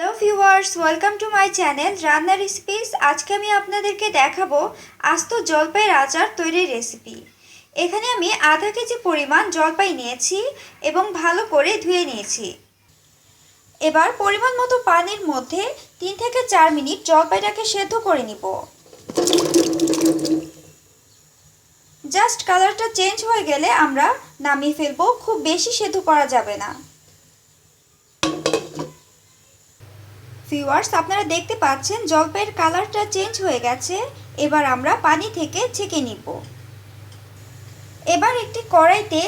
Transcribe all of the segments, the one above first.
Hello viewers, welcome to my channel Ranna recipes. আজকে আমি আপনাদেরকে দেখাবো আস্ত জলপাইয়ের আচার তৈরির রেসিপি। এখানে আমি আধা কেজি পরিমাণ জলপাই নিয়েছি এবং ভালো করে ধুয়ে নিয়েছি। এবার পরিমাণ মতো পানির মধ্যে তিন থেকে চার মিনিট জলপাইটাকে সেদ্ধ করে নিব। জাস্ট কালারটা চেঞ্জ হয়ে গেলে আমরা নামিয়ে ফেলব, খুব বেশি সেদ্ধ করা যাবে না। ভিউয়ার্স আপনারা দেখতে পাচ্ছেন জলপাইয়ের কালারটা চেঞ্জ হয়ে গেছে। এবার আমরা পানি থেকে ছেঁকে নিব। এবার একটি কড়াইতে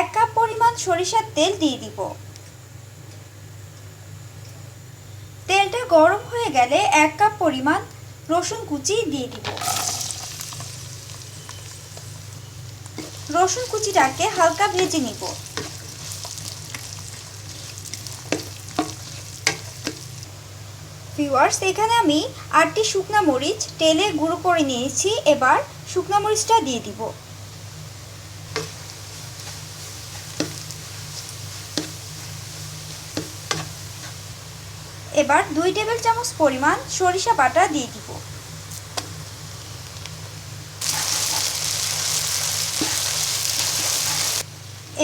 এক কাপ পরিমাণ সরিষার তেল দিয়ে দিব। তেলটা গরম হয়ে গেলে এক কাপ পরিমাণ রসুন কুচি দিয়ে দিব। রসুন কুচিটাকে হালকা ভেজে নিব। ভিউয়ার্স এখানে আমি আটটি শুকনা মরিচ তেলে গুঁড়ো করে নিয়েছি। এবার শুকনা মরিচটা দিয়ে দিব। এবার দুই টেবিল চামচ পরিমাণ সরিষা বাটা দিয়ে দিব।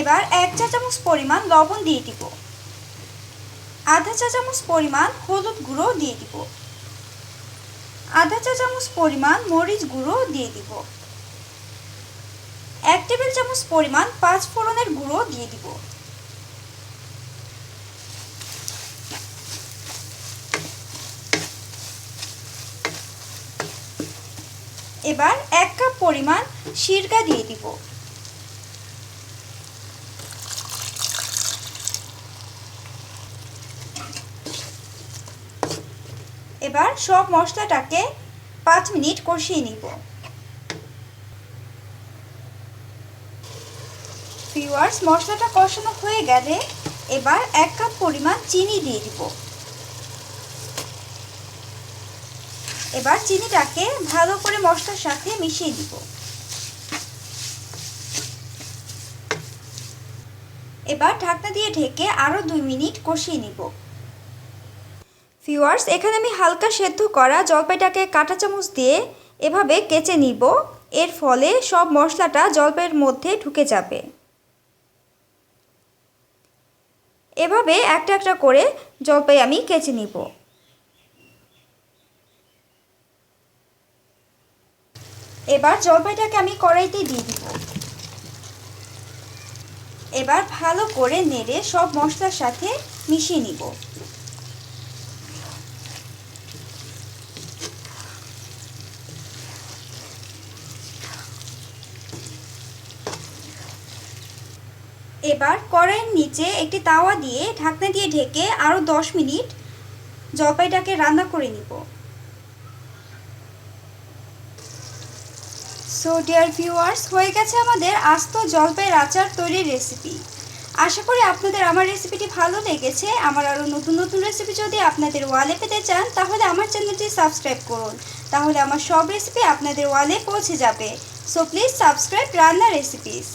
এবার এক চা চামচ পরিমাণ লবণ দিয়ে দিব। আধা চা চামচ পরিমাণ হলুদ গুঁড়ো দিয়ে দিব। আধা চা চামচ পরিমাণ মরিচ গুঁড়ো দিয়ে দিব। এক টেবিল চামচ পরিমাণ পাঁচ ফোড়নের গুঁড়ো দিয়ে দিব। এবার এক কাপ পরিমাণ সিরকা দিয়ে দিব। এবার সব মশলাটাকে পাঁচ মিনিট কষিয়ে নিব। ভিউয়ার্স মশলাটা কষানো হয়ে গেলে এবার এক কাপ পরিমাণ চিনি দিয়ে দিব। এবার চিনিটাকে ভালো করে মশলার সাথে মিশিয়ে দিব। এবার ঢাকনা দিয়ে ঢেকে আরও দুই মিনিট কষিয়ে নিব। ভিউয়ার্স এখানে আমি হালকা সেদ্ধ করা জলপাইটাকে কাঁটা চামচ দিয়ে এভাবে কেচে নিব। এর ফলে সব মশলাটা জলপাইয়ের মধ্যে ঢুকে যাবে। এভাবে একটা একটা করে জলপাই আমি কেচে নিব। এবার জলপাইটাকে আমি কড়াইতে দিয়ে দিব। এবার ভালো করে নেড়ে সব মশলার সাথে মিশিয়ে নিব। এবার কড়াইয়ের নিচে একটি তাওয়া দিয়ে ঢাকনা দিয়ে ঢেকে আরও দশ মিনিট জলপাইটাকে রান্না করে নিব। সো ডিয়ার ভিউয়ার্স হয়ে গেছে আমাদের আস্ত জলপাইয়ের আচার তৈরির রেসিপি আশা করি আপনাদের আমার রেসিপিটি ভালো লেগেছে। আমার আরও নতুন নতুন রেসিপি যদি আপনাদের ওয়ালে পেতে চান, তাহলে আমার চ্যানেলটি সাবস্ক্রাইব করুন। তাহলে আমার সব রেসিপি আপনাদের ওয়ালে পৌঁছে যাবে। So please subscribe Ranna recipes